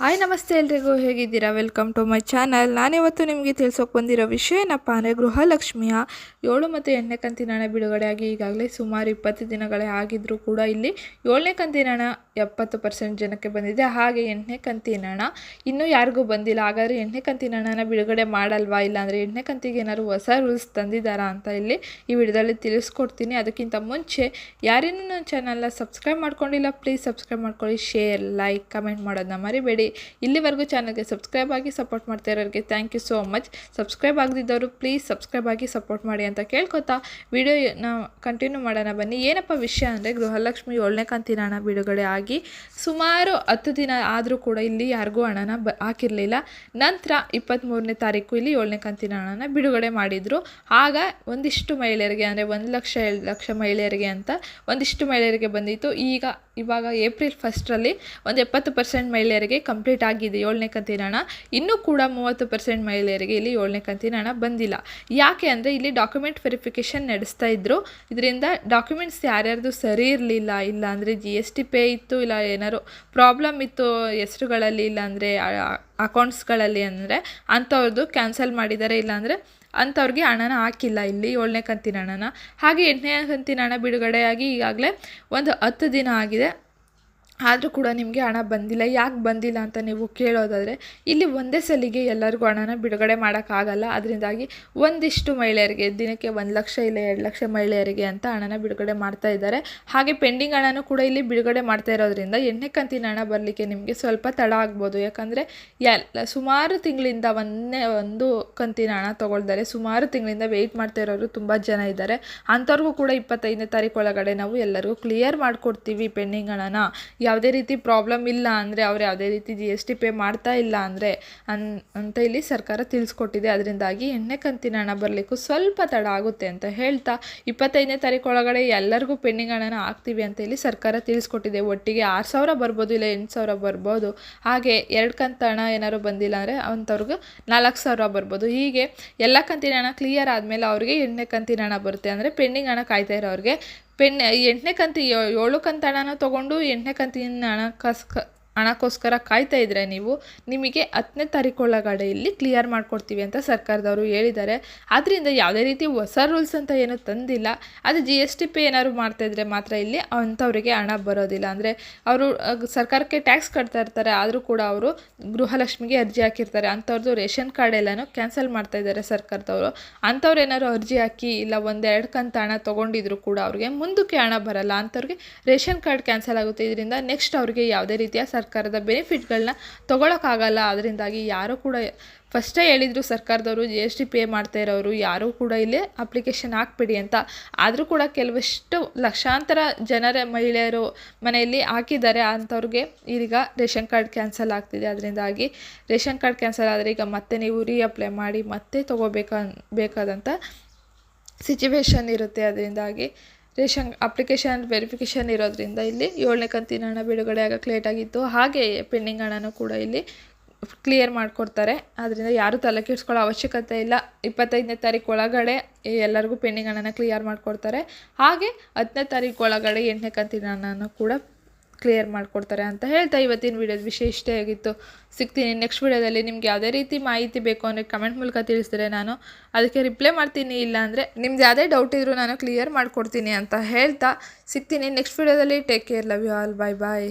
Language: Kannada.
ಹಾಯ್ ನಮಸ್ತೆ ಎಲ್ರಿಗೂ ಹೇಗಿದ್ದೀರಾ? ವೆಲ್ಕಮ್ ಟು ಮೈ ಚಾನಲ್ ನಾನಿವತ್ತು ನಿಮಗೆ ತಿಳಿಸೋಕೆ ಬಂದಿರೋ ವಿಷಯ ಏನಪ್ಪ ಅಂದರೆ ಗೃಹಲಕ್ಷ್ಮಿಯ ಏಳು ಮತ್ತು ಎಂಟನೇ ಕಂತಿನ ಹಣ ಬಿಡುಗಡೆಯಾಗಿ ಈಗಾಗಲೇ ಸುಮಾರು ಇಪ್ಪತ್ತು ದಿನಗಳೇ ಆಗಿದ್ದರೂ ಕೂಡ ಇಲ್ಲಿ ಏಳನೇ ಕಂತಿನ ಹಣ ಎಪ್ಪತ್ತು ಪರ್ಸೆಂಟ್ ಜನಕ್ಕೆ ಬಂದಿದೆ. ಹಾಗೆ ಎಂಟನೇ ಕಂತಿನ ಹಣ ಇನ್ನೂ ಯಾರಿಗೂ ಬಂದಿಲ್ಲ. ಹಾಗಾದರೆ ಎಂಟನೇ ಕಂತಿನ ಹಣನ ಬಿಡುಗಡೆ ಮಾಡಲ್ವಾ? ಇಲ್ಲಾಂದರೆ ಎಂಟನೇ ಕಂತಿಗೆ ಏನಾದ್ರು ಹೊಸ ರೂಲ್ಸ್ ತಂದಿದ್ದಾರಾ ಅಂತ ಇಲ್ಲಿ ಈ ವಿಡಿಯೋದಲ್ಲಿ ತಿಳಿಸ್ಕೊಡ್ತೀನಿ. ಅದಕ್ಕಿಂತ ಮುಂಚೆ ಯಾರೇನೂ ನನ್ನ ಚಾನಲ್ನ ಸಬ್ಸ್ಕ್ರೈಬ್ ಮಾಡ್ಕೊಂಡಿಲ್ಲ ಪ್ಲೀಸ್ ಸಬ್ಸ್ಕ್ರೈಬ್ ಮಾಡ್ಕೊಳ್ಳಿ. ಶೇರ್ ಲೈಕ್ ಕಮೆಂಟ್ ಮಾಡೋದನ್ನ ಮರಿಬೇಡಿ. ಇಲ್ಲಿವರೆಗೂ ಚಾನಲ್ಗೆ ಸಬ್ಸ್ಕ್ರೈಬ್ ಆಗಿ ಸಪೋರ್ಟ್ ಮಾಡ್ತಾ ಇರೋರಿಗೆ thank you so much subscribe ಆಗದಿದ್ದವರು please subscribe ಆಗಿ ಸಪೋರ್ಟ್ ಮಾಡಿ ಅಂತ ಕೇಳ್ಕೊತಾ ವಿಡಿಯೋ ಕಂಟಿನ್ಯೂ ಮಾಡೋಣ ಬನ್ನಿ. ಏನಪ್ಪ ವಿಷಯ ಅಂದರೆ ಗೃಹಲಕ್ಷ್ಮಿ ಏಳನೇ ಕಂತಿನ ಹಣ ಬಿಡುಗಡೆ ಆಗಿ ಸುಮಾರು ಹತ್ತು ದಿನ ಆದರೂ ಕೂಡ ಇಲ್ಲಿ ಯಾರಿಗೂ ಹಣನ ಬ ಹಾಕಿರಲಿಲ್ಲ. ನಂತರ ಇಪ್ಪತ್ತ್ಮೂರನೇ ತಾರೀಕು ಇಲ್ಲಿ ಏಳನೇ ಕಂತಿನ ಹಣನ ಬಿಡುಗಡೆ ಮಾಡಿದರು. ಆಗ ಒಂದಿಷ್ಟು ಮಹಿಳೆಯರಿಗೆ ಅಂದರೆ ಒಂದು ಲಕ್ಷ, ಎರಡು ಲಕ್ಷ ಮಹಿಳೆಯರಿಗೆ ಅಂತ ಒಂದಿಷ್ಟು ಮಹಿಳೆಯರಿಗೆ ಬಂದಿತ್ತು. ಈಗ ಇವಾಗ ಏಪ್ರಿಲ್ ಫಸ್ಟ್ರಲ್ಲಿ ಒಂದು ಎಪ್ಪತ್ತು ಪರ್ಸೆಂಟ್ ಮಹಿಳೆಯರಿಗೆ ಕಂಪ್ಲೀಟ್ ಆಗಿದೆ ಏಳನೇ ಕಂತಿನ ಹಣ. ಇನ್ನೂ ಕೂಡ ಮೂವತ್ತು ಪರ್ಸೆಂಟ್ ಮಹಿಳೆಯರಿಗೆ ಇಲ್ಲಿ ಏಳನೇ ಕಂತಿನ ಹಣ ಬಂದಿಲ್ಲ. ಯಾಕೆ ಅಂದರೆ ಇಲ್ಲಿ ಡಾಕ್ಯುಮೆಂಟ್ ವೆರಿಫಿಕೇಷನ್ ನಡೆಸ್ತಾ ಇದ್ದರು ಇದರಿಂದ ಡಾಕ್ಯುಮೆಂಟ್ಸ್ ಯಾರ್ಯಾರ್ದು ಸರಿ ಇರಲಿಲ್ಲ, ಇಲ್ಲ ಅಂದರೆ ಜಿ ಎಸ್ ಟಿ ಪೇ ಇತ್ತು, ಇಲ್ಲ ಏನಾದ್ರು ಪ್ರಾಬ್ಲಮ್ ಇತ್ತು ಹೆಸರುಗಳಲ್ಲಿ, ಇಲ್ಲ ಅಂದರೆ ಅಕೌಂಟ್ಸ್ಗಳಲ್ಲಿ ಅಂದರೆ ಅಂಥವ್ರದ್ದು ಕ್ಯಾನ್ಸಲ್ ಮಾಡಿದ್ದಾರೆ ಇಲ್ಲಾಂದರೆ ಅಂಥವ್ರಿಗೆ ಹಣನ ಹಾಕಿಲ್ಲ ಇಲ್ಲಿ ಏಳನೇ ಕಂತಿನ ಹಣನ. ಹಾಗೆ ಎಂಟನೇ ಕಂತಿನ ಹಣ ಬಿಡುಗಡೆಯಾಗಿ ಈಗಾಗಲೇ ಒಂದು ಹತ್ತು ದಿನ ಆಗಿದೆ. ಆದರೂ ಕೂಡ ನಿಮಗೆ ಹಣ ಬಂದಿಲ್ಲ. ಯಾಕೆ ಬಂದಿಲ್ಲ ಅಂತ ನೀವು ಕೇಳೋದಾದರೆ, ಇಲ್ಲಿ ಒಂದೇ ಸಲಿಗೆ ಎಲ್ಲರಿಗೂ ಹಣನ ಬಿಡುಗಡೆ ಮಾಡೋಕ್ಕಾಗಲ್ಲ. ಅದರಿಂದಾಗಿ ಒಂದಿಷ್ಟು ಮಹಿಳೆಯರಿಗೆ, ದಿನಕ್ಕೆ ಒಂದು ಲಕ್ಷ ಇಲ್ಲ ಎರಡು ಲಕ್ಷ ಮಹಿಳೆಯರಿಗೆ ಅಂತ ಹಣನ ಬಿಡುಗಡೆ ಮಾಡ್ತಾ ಇದ್ದಾರೆ. ಹಾಗೆ ಪೆಂಡಿಂಗ್ ಹಣನೂ ಕೂಡ ಇಲ್ಲಿ ಬಿಡುಗಡೆ ಮಾಡ್ತಾ ಇರೋದ್ರಿಂದ ಎಣ್ಣೆ ಕಂತಿನ ಹಣ ಬರಲಿಕ್ಕೆ ನಿಮಗೆ ಸ್ವಲ್ಪ ತಡ ಆಗ್ಬೋದು. ಯಾಕಂದರೆ ಎಲ್ಲ ಸುಮಾರು ತಿಂಗಳಿಂದ ಒಂದೇ ಒಂದು ಕಂತಿನ ಹಣ ತೊಗೊಳ್ತಾರೆ. ಸುಮಾರು ತಿಂಗಳಿಂದ ವೆಯ್ಟ್ ಮಾಡ್ತಾ ಇರೋರು ತುಂಬ ಜನ ಇದ್ದಾರೆ. ಅಂಥವ್ರಿಗೂ ಕೂಡ ಇಪ್ಪತ್ತೈದನೇ ತಾರೀಕು ಒಳಗಡೆ ನಾವು ಎಲ್ಲರಿಗೂ ಕ್ಲಿಯರ್ ಮಾಡಿಕೊಡ್ತೀವಿ ಪೆಂಡಿಂಗ್ ಹಣನ. ಯಾವುದೇ ರೀತಿ ಪ್ರಾಬ್ಲಮ್ ಇಲ್ಲ ಅಂದರೆ ಅವ್ರು ಯಾವುದೇ ರೀತಿ ಜಿ ಎಸ್ ಟಿ ಪೇ ಮಾಡ್ತಾ ಇಲ್ಲ ಅಂದರೆ ಅನ್, ಅಂತ ಇಲ್ಲಿ ಸರ್ಕಾರ ತಿಳಿಸ್ಕೊಟ್ಟಿದೆ. ಅದರಿಂದಾಗಿ ಎಣ್ಣೆ ಕಂತಿನ ಹಣ ಬರಲಿಕ್ಕೂ ಸ್ವಲ್ಪ ತಡ ಆಗುತ್ತೆ ಅಂತ ಹೇಳ್ತಾ ಇಪ್ಪತ್ತೈದನೇ ತಾರೀಕು ಒಳಗಡೆ ಎಲ್ಲರಿಗೂ ಪೆಂಡಿಂಗ್ ಹಣನ ಹಾಕ್ತೀವಿ ಅಂತ ಇಲ್ಲಿ ಸರ್ಕಾರ ತಿಳಿಸ್ಕೊಟ್ಟಿದೆ. ಒಟ್ಟಿಗೆ ಆರು ಸಾವಿರ ಬರ್ಬೋದು ಇಲ್ಲ ಎಂಟು ಸಾವಿರ ಬರ್ಬೋದು. ಹಾಗೆ ಎರಡು ಕಂತ ಹಣ ಏನಾದ್ರು ಬಂದಿಲ್ಲ ಅಂದರೆ ಅಂಥವ್ರಿಗೆ ನಾಲ್ಕು ಸಾವಿರ ಬರ್ಬೋದು. ಹೀಗೆ ಎಲ್ಲ ಕಂತಿನ ಹಣ ಕ್ಲಿಯರ್ ಆದಮೇಲೆ ಅವ್ರಿಗೆ ಎಣ್ಣೆ ಕಂತಿನ ಹಣ ಬರುತ್ತೆ. ಅಂದರೆ ಪೆಂಡಿಂಗ್ ಹಣ ಕಾಯ್ತಾ ಇರೋರಿಗೆ ಪೆನ್ ಎಂಟನೇ ಕಂತು ಏಳು ಕಂತು ಹಣನ ತೊಗೊಂಡು ಎಂಟನೇ ಕಂತಿನ ಹಣ ಕಸ್ಕ ಹಣಕ್ಕೋಸ್ಕರ ಕಾಯ್ತಾ ಇದ್ದರೆ ನೀವು ನಿಮಗೆ ಹತ್ತನೇ ತಾರೀಕು ಒಳಗಡೆ ಇಲ್ಲಿ ಕ್ಲಿಯರ್ ಮಾಡಿಕೊಡ್ತೀವಿ ಅಂತ ಸರ್ಕಾರದವರು ಹೇಳಿದ್ದಾರೆ. ಆದ್ದರಿಂದ ಯಾವುದೇ ರೀತಿ ಹೊಸ ರೂಲ್ಸ್ ಅಂತ ಏನೂ ತಂದಿಲ್ಲ. ಅದು ಜಿ ಎಸ್ ಟಿ ಪೇ ಏನಾದ್ರು ಮಾಡ್ತಾಯಿದ್ರೆ ಮಾತ್ರ ಇಲ್ಲಿ ಅಂಥವ್ರಿಗೆ ಹಣ ಬರೋದಿಲ್ಲ. ಅಂದರೆ ಅವರು ಸರ್ಕಾರಕ್ಕೆ ಟ್ಯಾಕ್ಸ್ ಕಟ್ತಾ ಇರ್ತಾರೆ. ಆದರೂ ಕೂಡ ಅವರು ಗೃಹಲಕ್ಷ್ಮಿಗೆ ಅರ್ಜಿ ಹಾಕಿರ್ತಾರೆ. ಅಂಥವ್ರದ್ದು ರೇಷನ್ ಕಾರ್ಡ್ ಎಲ್ಲನೂ ಕ್ಯಾನ್ಸಲ್ ಮಾಡ್ತಾ ಇದ್ದಾರೆ ಸರ್ಕಾರದವರು. ಅಂಥವ್ರು ಏನಾದ್ರು ಅರ್ಜಿ ಹಾಕಿ ಇಲ್ಲ ಒಂದೆರಡು ಕಂತು ಹಣ ತೊಗೊಂಡಿದ್ರು ಕೂಡ ಅವ್ರಿಗೆ ಮುಂದಕ್ಕೆ ಹಣ ಬರಲ್ಲ. ಅಂಥವ್ರಿಗೆ ರೇಷನ್ ಕಾರ್ಡ್ ಕ್ಯಾನ್ಸಲ್ ಆಗುತ್ತೆ. ಇದರಿಂದ ನೆಕ್ಸ್ಟ್ ಅವ್ರಿಗೆ ಯಾವುದೇ ರೀತಿಯ ಸರ್ ಸರ್ಕಾರದ ಬೆನಿಫಿಟ್ಗಳನ್ನ ತೊಗೊಳಕ್ಕಾಗಲ್ಲ. ಅದರಿಂದಾಗಿ ಯಾರೂ ಕೂಡ ಫಸ್ಟೇ ಹೇಳಿದರು ಸರ್ಕಾರದವರು ಜಿ ಎಸ್ ಟಿ ಪೇ ಮಾಡ್ತಾ ಇರೋರು, ಯಾರೂ ಕೂಡ ಇಲ್ಲಿ ಅಪ್ಲಿಕೇಶನ್ ಹಾಕ್ಬಿಡಿ ಅಂತ. ಆದರೂ ಕೂಡ ಕೆಲವಷ್ಟು ಲಕ್ಷಾಂತರ ಜನರ ಮಹಿಳೆಯರು ಮನೆಯಲ್ಲಿ ಹಾಕಿದ್ದಾರೆ ಅಂಥವ್ರಿಗೆ ಈಗ ರೇಷನ್ ಕಾರ್ಡ್ ಕ್ಯಾನ್ಸಲ್ ಆಗ್ತಿದೆ. ಅದರಿಂದಾಗಿ ರೇಷನ್ ಕಾರ್ಡ್ ಕ್ಯಾನ್ಸಲ್ ಆದರೆ ಈಗ ಮತ್ತೆ ನೀವು ರೀ ಅಪ್ಲೈ ಮಾಡಿ ಮತ್ತೆ ತೊಗೋಬೇಕ ಬೇಕಾದಂಥ ಸಿಚುವೇಶನ್ ಇರುತ್ತೆ. ಅದರಿಂದಾಗಿ ರೇಷನ್ ಅಪ್ಲಿಕೇಶನ್ ವೆರಿಫಿಕೇಷನ್ ಇರೋದ್ರಿಂದ ಇಲ್ಲಿ ಏಳನೇ ಕಂತಿನ ಹಣ ಬಿಡುಗಡೆ ಆಗೋಕ್ಕೆ ಲೇಟ್ ಆಗಿತ್ತು. ಹಾಗೆ ಪೆಂಡಿಂಗ್ ಹಣನೂ ಕೂಡ ಇಲ್ಲಿ ಕ್ಲಿಯರ್ ಮಾಡಿಕೊಡ್ತಾರೆ. ಆದ್ದರಿಂದ ಯಾರೂ ತಲೆ ಕೆಡಿಸ್ಕೊಳ್ಳೋ ಅವಶ್ಯಕತೆ ಇಲ್ಲ. ಇಪ್ಪತ್ತೈದನೇ ತಾರೀಕು ಒಳಗಡೆ ಎಲ್ಲರಿಗೂ ಪೆಂಡಿಂಗ್ ಹಣನ ಕ್ಲಿಯರ್ ಮಾಡಿಕೊಡ್ತಾರೆ. ಹಾಗೆ ಹತ್ತನೇ ತಾರೀಕು ಒಳಗಡೆ ಎಂಟನೇ ಕಂತಿನ ಹಣನೂ ಕೂಡ ಕ್ಲಿಯರ್ ಮಾಡಿಕೊಡ್ತಾರೆ ಅಂತ ಹೇಳ್ತಾ ಇವತ್ತಿನ ವೀಡಿಯೋದ ವಿಶೇಷತೆ ಆಗಿತ್ತು. ಸಿಗ್ತೀನಿ. ನೆಕ್ಸ್ಟ್ ವೀಡಿಯೋದಲ್ಲಿ ನಿಮ್ಗೆ ಯಾವುದೇ ರೀತಿ ಮಾಹಿತಿ ಬೇಕು ಅಂದರೆ ಕಮೆಂಟ್ ಮೂಲಕ ತಿಳಿಸಿದ್ರೆ ನಾನು ಅದಕ್ಕೆ ರಿಪ್ಲೈ ಮಾಡ್ತೀನಿ. ಇಲ್ಲ ಅಂದರೆ ನಿಮ್ದು ಯಾವುದೇ ಡೌಟ್ ಇದ್ದರೂ ನಾನು ಕ್ಲಿಯರ್ ಮಾಡಿಕೊಡ್ತೀನಿ ಅಂತ ಹೇಳ್ತಾ ಸಿಗ್ತೀನಿ. ನೆಕ್ಸ್ಟ್ ವೀಡಿಯೋದಲ್ಲಿ take care love you all bye bye